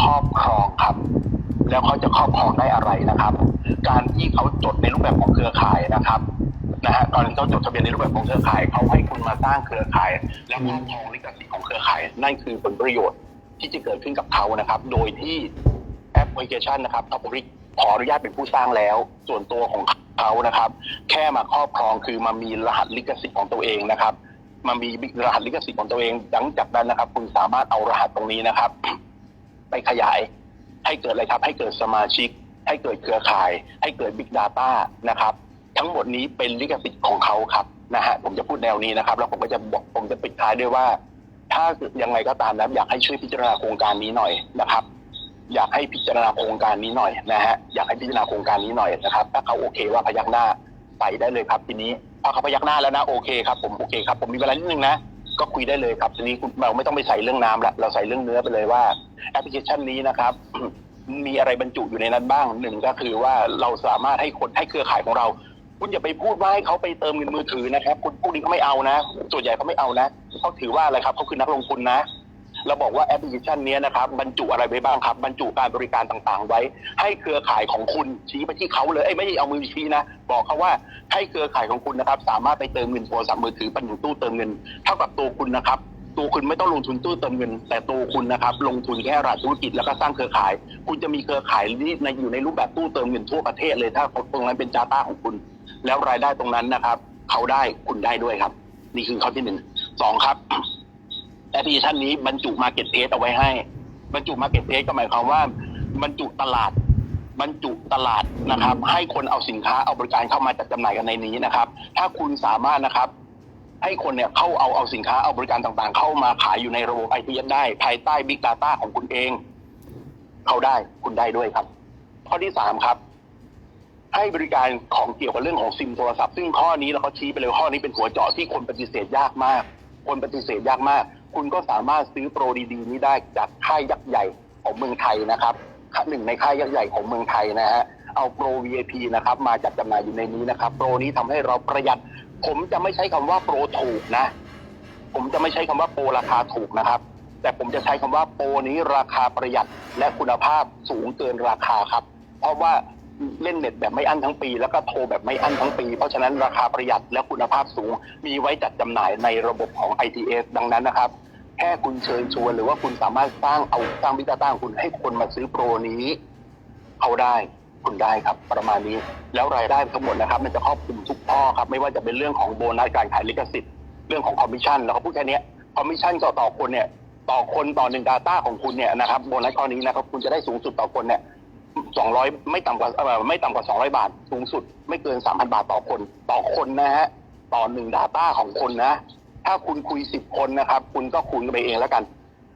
ครอบครองครับ แล้วเขาจะครอบครองได้อะไรนะครับ การที่เขาจดในรูปแบบของเครือข่ายนะครับนะฮะตอนเขาจดทะเบียนในรูปแบบของเครือข่ายเขาให้คุณมาสร้างเครือข่าย และครอบครองลิขสิทธิ์ของเครือข่าย นั่นคือผลประโยชน์ที่จะเกิดขึ้นกับเขานะครับ โดยที่แอปพลิเคชันนะครับท็อปริขออนุญาตเป็นผู้สร้างแล้ว ส่วนตัวของเขานะครับ แค่มาครอบครองคือมามีรหัสลิขสิทธิ์ของตัวเองนะครับมามีรหัสลิขสิทธิ์ของตัวเอง หลังจากนั้นนะครับ คุณสามารถเอารหัสตรงนี้นะครับ ไปขยาย ให้เกิดอะไรครับ ให้เกิดสมาชิก ให้เกิดเครือข่าย ให้เกิด Big Data นะครับ ทั้งหมดนี้เป็นลิขสิทธิ์ของเขาครับนะฮะผมจะพูดแนวนี้นะครับ แล้วผมก็จะบอกผมจะปิดท้ายด้วยว่า ถ้ายังไงก็ตามนะอยากให้ช่วยพิจารณาโครงการนี้หน่อยนะครับ อยากให้พิจารณาโครงการนี้หน่อยนะฮะอยากให้พิจารณาโครงการนี้หน่อยนะครับ ถ้าเขาโอเคว่าพยักหน้าใส่ได้เลยครับทีนี้พอเขาพยักหน้าแล้วนะโอเคครับผมโอเคครับผมมีเวลานิดนึงนะ ก็คุยได้เลยครับทีนี้คุณเราไม่ต้องไปใส่เรื่องน้ำละเราใส่เรื่องเนื้อไปเลยว่าแอปพลิเคชันนี้นะครับ มีอะไรบรรจุอยู่ในนั้นบ้างหนึ่งก็คือว่าเราสามารถให้คนให้เครือข่ายของเรา คุณอย่าไปพูดว่าให้เขาไปเติมเงินมือถือนะครับคุณพวกนี้เขาไม่เอานะ ส่วนใหญ่เขาไม่เอานะเขาถือว่าอะไรครับเขาคือนักลงทุนนะ เราบอกว่าแอปพลิเคชันนี้นะครับบรรจุอะไรไว้บ้างครับบรรจุการบริการต่างๆ ไว้ ให้เครือข่ายของคุณชี้ไปที่เขาเลยไม่ใช่เอามือชี้นะ บอกเขาว่าให้เครือข่ายของคุณนะครับ สามารถไปเติมเงินโทรศัพท์มือถือป็นตู้เติมเงินเท่ากับตัวคุณนะครับตัวคุณไม่ต้องลงทุนตู้เติมเงิน แต่ตัวคุณนะครับลงทุนแค่รหัสธุรกิจแล้วก็สร้างเครือข่าย คุณจะมีเครือข่ายที่ในอยู่ในรูปแบบตู้เติมเงินทั่วประเทศเลยถ้าตรงนั้นเป็นจาต้าของคุณ แล้วรายได้ตรงนั้นนะครับ เขาได้คุณได้ด้วยครับ นี่คือข้อที่หนึ่งสองครับ แอปพลิเคชันนี้บรรจุมาเก็ตเพสเอาไว้ให้ บรรจุมาเก็ตเพสก็หมายความว่า บรรจุตลาด บรรจุตลาดนะครับ ให้คนเอาสินค้าเอาบริการเข้ามาจัดจำหน่ายกันในนี้นะครับ ถ้าคุณสามารถนะครับ ให้คนเนี่ยเข้าเอาเอาสินค้าเอาบริการต่างๆ เข้ามาขายอยู่ในระบบไอทีได้ ภายใต้ Big Data ของคุณเอง เขาได้คุณได้ด้วยครับ ข้อที่สามครับให้บริการของเกี่ยวกับเรื่องของซิมโทรศัพท์ซึ่งข้อนี้เราก็ชี้ไปเลยข้อนี้เป็นหัวเจาะที่คนปฏิเสธยากมาก คนปฏิเสธยากมาก คุณก็สามารถซื้อโปรดีๆนี้ได้จากค่ายยักษ์ใหญ่ของเมืองไทยนะครับหนึ่งในค่ายยักษ์ใหญ่ของเมืองไทยนะฮะเอาโปร VIP นะครับมาจัดจำหน่ายอยู่ในนี้นะครับ โปรนี้ทำให้เราประหยัด ผมจะไม่ใช้คำว่าโปรถูกนะ ผมจะไม่ใช้คำว่าโปรราคาถูกนะครับ แต่ผมจะใช้คำว่าโปรนี้ราคาประหยัดและคุณภาพสูงเกินราคาครับ เพราะว่าเล่นเน็ตแบบไม่อั้นทั้งปี แล้วก็โทรแบบไม่อั้นทั้งปี เพราะฉะนั้นราคาประหยัดและคุณภาพสูง มีไว้จัดจำหน่ายในระบบของ ITS ดังนั้นนะครับ แค่คุณเชิญชวนหรือว่าคุณสามารถสร้างเอาสร้างวิจาต้าของคุณให้คนมาซื้อโปรนี้เขาได้คุณได้ครับประมาณนี้ แล้วรายได้ทั้งหมดนะครับ มันจะครอบคลุมทุกข้อครับ ไม่ว่าจะเป็นเรื่องของโบนัสการขายลิขสิทธิ์เรื่องของคอมมิชชั่นแล้วก็พูดแค่นี้คอมมิชชั่นต่อต่อคนเนี่ยต่อคนต่อหนึ่ง Data ของคุณเนี่ยนะครับโบนัสข้อนี้นะครับคุณจะได้สูงสุดต่อคนเนี่ยสองร้อยไม่ต่ำกว่าไม่ต่ำกว่าสองร้อยบาท สูงสุด ไม่เกินสามพันบาทต่อคน ต่อคนนะฮะต่อหนึ่ง Data ของคนนะ ถ้าคุณคุยสิบคนนะครับ คุณก็คูณไปเองแล้วกัน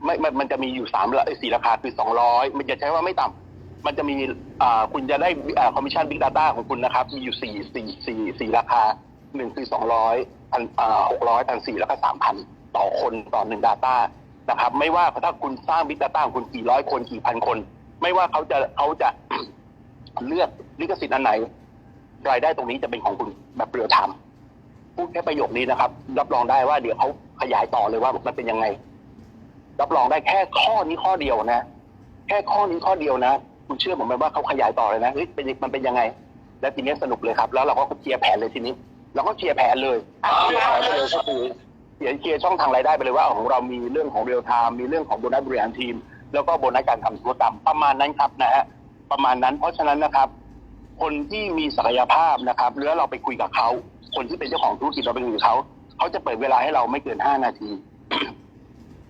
ไม่ไม่มันจะมีอยู่สามเอ้สี่ราคาคือสองร้อยมันจะใช้ว่าไม่ต่ำมันจะมีอ่าคุณจะได้คอมมิชชั่นบิ๊กดาต้าของคุณนะครับ มีอยู่สี่สี่สี่สี่ราคาหนึ่งคือสองร้อยพันอ่าหกร้อยพันสี่แล้วก็สามพันต่อคนต่อหนึ่งดาต้านะครับ ไม่ว่าถ้าคุณสร้างบิ๊กดาต้าของคุณกี่ร้อยคนกี่พันคน ไม่ว่าเขาจะเขาจะเลือกลิขสิทธิ์อันไหนรายได้ตรงนี้จะเป็นของคุณแบบเรียลไทม์ พูดแค่ประโยคนี้นะครับ รับรองได้ว่าเดี๋ยวเขาขยายต่อเลยว่ามันเป็นยังไง รับรองได้แค่ข้อนี้ข้อเดียวนะ แค่ข้อนี้ข้อเดียวนะคุณเชื่อผมไหมว่าเขาขยายต่อเลยนะเฮ้ยเป็นมันเป็นยังไง แล้วทีนี้สนุกเลยครับ แล้วเราก็เคลียร์แผนเลยทีนี้เราก็เคลียร์แผนเลยเคลียร์แผนเลยก็คือเขียนเคลียร์ช่องทางรายได้ไปเลยว่าของเรามีเรื่องของเรียลไทม์มีเรื่องของโบนัสบริหารทีม แล้วก็โบนัสการทำธุรกรรมประมาณนั้นครับนะฮะประมาณนั้นเพราะฉะนั้นนะครับ คนที่มีศักยภาพนะครับแล้วเราไปคุยกับเขา คนที่เป็นเจ้าของธุรกิจเราไปคุยกับเขาเขาจะเปิดเวลาให้เราไม่เกินห้านาที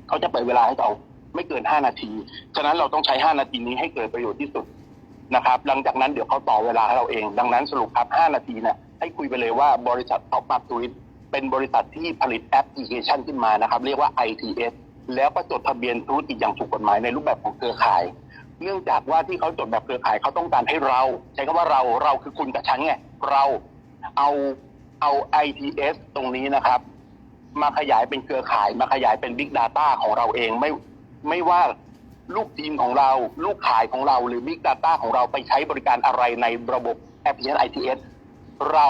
เขาจะเปิดเวลาให้เราไม่เกินห้านาทีฉะนั้นเราต้องใช้ห้านาทีนี้ให้เกิดประโยชน์ที่สุดนะครับ หลังจากนั้นเดี๋ยวเขาต่อเวลาให้เราเอง ดังนั้นสรุปครับห้านาทีเนี่ยให้คุยไปเลยว่าบริษัท Top Up t o u r i s t เป็นบริษัทที่ผลิตแอปพลิเคชันขึ้นมานะครับ เรียกว่า ITS แล้วก็จดทะเบียนธุรกิจอย่างถูกกฎหมายในรูปแบบของเครือข่าย เนื่องจากว่าที่เขาจดแบบเครือข่ายเขาต้องการให้เรา ใช้คำว่าเราเราคือคุณกับฉันไงเราเอา เอา ITS ตรงนี้นะครับ มาขยายเป็นเครือข่าย มาขยายเป็น Big Data ของเราเองไม่ไม่ว่าลูกทีมของเราลูกขายของเราหรือ Big Data ของเราไปใช้บริการอะไรในระบบแอปพลิเคชัน ITS เรา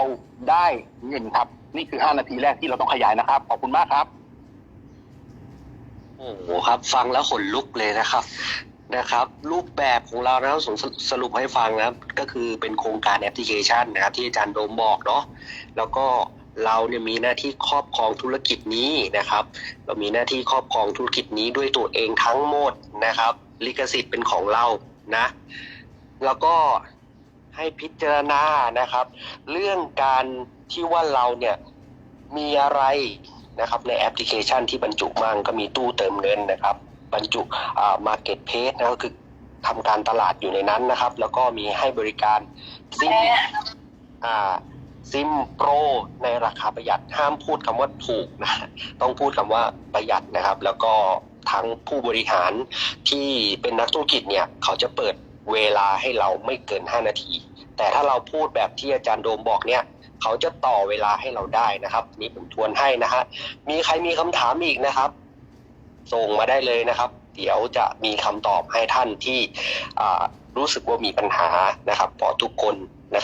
ได้เงินครับ นี่คือ 5 นาทีแรกที่เราต้องขยายนะครับ ขอบคุณมากครับ โอ้โหครับ ฟังแล้วขนลุกเลยนะครับ นะครับ รูปแบบของเรานะครับผมสรุปให้ฟังนะครับ ก็คือเป็นโครงการแอปพลิเคชันนะครับ ที่อาจารย์โดมบอกเนาะแล้วก็เราเนี่ยมีหน้าที่ครอบครองธุรกิจนี้นะครับ เรามีหน้าที่ครอบครองธุรกิจนี้ด้วยตัวเองทั้งหมดนะครับ ลิขสิทธิ์เป็นของเรานะ แล้วก็ให้พิจารณานะครับ เรื่องการที่ว่าเราเนี่ยมีอะไรนะครับในแอปพลิเคชันที่บรรจุมั่งก็มีตู้เติมเงินนะครับ บรรจุอ่ามาเก็ตเพจนะก็คือทำการตลาดอยู่ในนั้นนะครับ แล้วก็มีให้บริการซิมซิมโปรในราคาประหยัดห้ามพูดคำว่าถูกนะต้องพูดคำว่าประหยัดนะครับ แล้วก็ทั้งผู้บริหารที่เป็นนักธุรกิจเนี่ย เขาจะเปิดเวลาให้เราไม่เกิน 5 นาที แต่ถ้าเราพูดแบบที่อาจารย์โดมบอกเนี่ย เขาจะต่อเวลาให้เราได้นะครับ นี่ผมทวนให้นะฮะมีใครมีคำถามอีกนะครับ ส่งมาได้เลยนะครับ เดี๋ยวจะมีคำตอบให้ท่านที่รู้สึกว่ามีปัญหานะครับเพอทุกคน